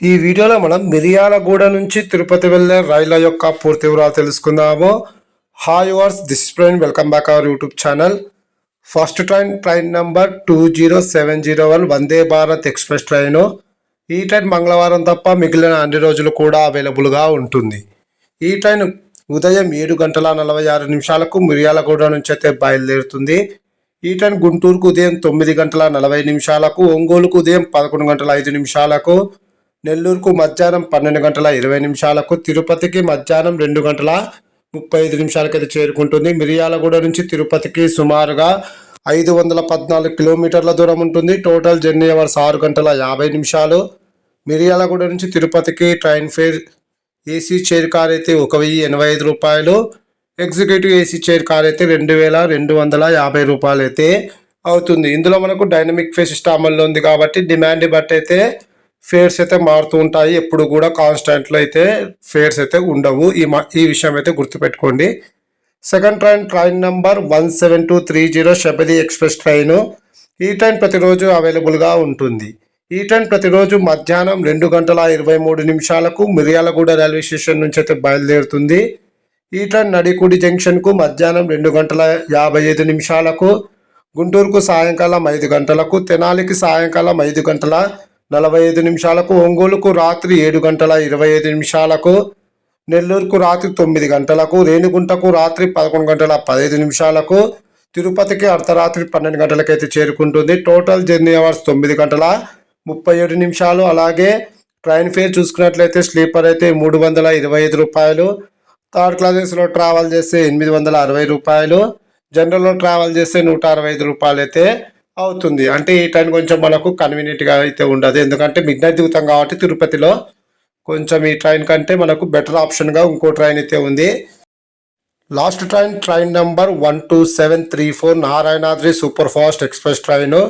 ఈ వీడియోలో మనం మిరియాలగూడ నుంచి తిరుపతి వెళ్ళే రైళ్ళ యొక్క పూర్తి వివరాలు తెలుసుకుందాము. Hi viewers this welcome back our YouTube channel first train train number two zero seven zero one Vande Bharat express train ఈ ట్రైన్ మంగళవారం తప్ప మిగిలిన అన్ని రోజులు కూడా అవైలబుల్గా ఉంటుంది. ఈ ట్రైన్ ఉదయం ఏడు గంటల నలభై ఆరు నిమిషాలకు మిరియాలగూడ నుంచి అయితే బయలుదేరుతుంది. ఈ ట్రైన్ గుంటూరుకు ఉదయం తొమ్మిది గంటల నలభై నిమిషాలకు ఒంగోలుకు ఉదయం పదకొండు గంటల ఐదు నిమిషాలకు నెల్లూరుకు మధ్యాహ్నం పన్నెండు గంటల ఇరవై నిమిషాలకు తిరుపతికి మధ్యాహ్నం రెండు గంటల ముప్పై ఐదు నిమిషాలకైతే చేరుకుంటుంది. మిరియాలగూడ నుంచి తిరుపతికి సుమారుగా ఐదు వందల పద్నాలుగు కిలోమీటర్ల దూరం ఉంటుంది. టోటల్ జర్నీ అవర్స్ ఆరు గంటల యాభై నిమిషాలు. మిరియాలగూడ నుంచి తిరుపతికి train fare AC chair car అయితే ఒక వెయ్యి ఎనభై ఐదు రూపాయలు. ఎగ్జిక్యూటివ్ ఏసీ చైర్ కార్ అయితే రెండు వేల రెండు వందల యాభై రూపాయలు అయితే అవుతుంది. ఇందులో మనకు డైనమిక్ ఫేస్ సిస్టమ్ అమల్లో ఉంది కాబట్టి డిమాండ్ బట్టి అయితే ఫేర్స్ అయితే మారుతూ ఉంటాయి. ఎప్పుడు కూడా కాన్స్టెంట్లో అయితే ఫేర్స్ అయితే ఉండవు. ఈ మా ఈ విషయం అయితే గుర్తుపెట్టుకోండి. Second train train number one seven two three zero Sabari express train. ఈ ట్రైన్ ప్రతిరోజు అవైలబుల్గా ఉంటుంది. ఈ ట్రైన్ ప్రతిరోజు మధ్యాహ్నం రెండు గంటల ఇరవై మూడు నిమిషాలకు మిర్యాలగూడ రైల్వే స్టేషన్ నుంచి అయితే బయలుదేరుతుంది. ఈ ట్రైన్ నడికుడి జంక్షన్కు మధ్యాహ్నం రెండు గంటల యాభై ఐదు నిమిషాలకు గుంటూరుకు సాయంకాలం ఐదు గంటలకు తెనాలికి సాయంకాలం ఐదు గంటల నలభై ఐదు నిమిషాలకు ఒంగోలుకు రాత్రి ఏడు గంటల ఇరవై ఐదు నిమిషాలకు నెల్లూరుకు రాత్రి తొమ్మిది గంటలకు రేణిగుంటకు రాత్రి పదకొండు గంటల పదహైదు నిమిషాలకు తిరుపతికి అర్ధరాత్రి పన్నెండు గంటలకైతే చేరుకుంటుంది. టోటల్ జర్నీ అవర్స్ తొమ్మిది గంటల ముప్పై ఏడు నిమిషాలు. అలాగే ట్రైన్ ఫేర్ చూసుకున్నట్లయితే స్లీపర్ అయితే మూడు వందల ఇరవై ఐదు రూపాయలు. థర్డ్ క్లాసెస్లో ట్రావెల్ చేస్తే ఎనిమిది వందల అరవై రూపాయలు. జనరల్లో ట్రావెల్ చేస్తే నూట అరవై ఐదు రూపాయలు అయితే అవుతుంది. అంటే ఈ ట్రైన్ కొంచెం మనకు కన్వీనియంట్గా అయితే ఉండదు. ఎందుకంటే మిడ్ నైట్ దిగుతాం కాబట్టి తిరుపతిలో కొంచెం ఈ ట్రైన్ కంటే మనకు బెటర్ ఆప్షన్గా ఇంకో ట్రైన్ అయితే ఉంది. Last train train number one two seven three four Narayanadri super fast express train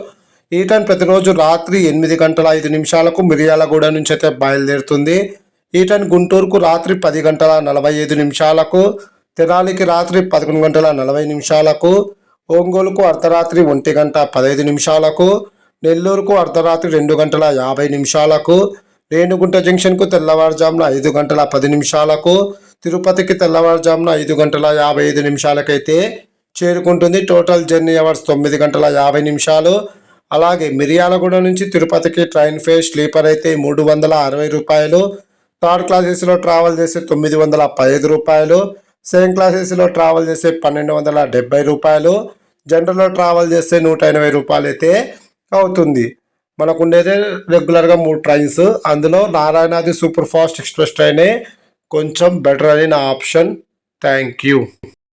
ఈ ట్రైన్ ప్రతిరోజు రాత్రి ఎనిమిది గంటల ఐదు నిమిషాలకు మిరియాలగూడ నుంచి అయితే బయలుదేరుతుంది. ఈ ట్రైన్ గుంటూరుకు రాత్రి పది గంటల నలభై ఐదు నిమిషాలకు తెనాలికి రాత్రి పదకొండు గంటల నలభై నిమిషాలకు ఒంగోలుకు అర్ధరాత్రి ఒంటి గంట పదహైదు నిమిషాలకు నెల్లూరుకు అర్ధరాత్రి రెండు గంటల యాభై నిమిషాలకు రేణుగుంట జంక్షన్కు తెల్లవారుజామున ఐదు గంటల పది నిమిషాలకు తిరుపతికి తెల్లవారుజామున ఐదు గంటల యాభై ఐదు నిమిషాలకైతే చేరుకుంటుంది టోటల్ జర్నీ అవర్స్ తొమ్మిది గంటల యాభై నిమిషాలు. అలాగే మిర్యాలగూడ నుంచి తిరుపతికి ట్రైన్ ఫేర్ స్లీపర్ అయితే మూడు వందల అరవై రూపాయలు. థర్డ్ క్లాసెస్లో ట్రావెల్ చేస్తే తొమ్మిది వందల పదిహేను రూపాయలు. సెకండ్ క్లాసెస్లో ట్రావెల్ చేస్తే పన్నెండు వందల డెబ్బై రూపాయలు. జనరల్లో ట్రావెల్ చేస్తే నూట ఎనభై రూపాయలు అయితే అవుతుంది. మనకు ఉండేది రెగ్యులర్గా మూడు ట్రైన్స్. అందులో నారాయణాది సూపర్ ఫాస్ట్ ఎక్స్ప్రెస్ ట్రైనే కొంచెం బెటర్ అని నా ఆప్షన్. Thank you.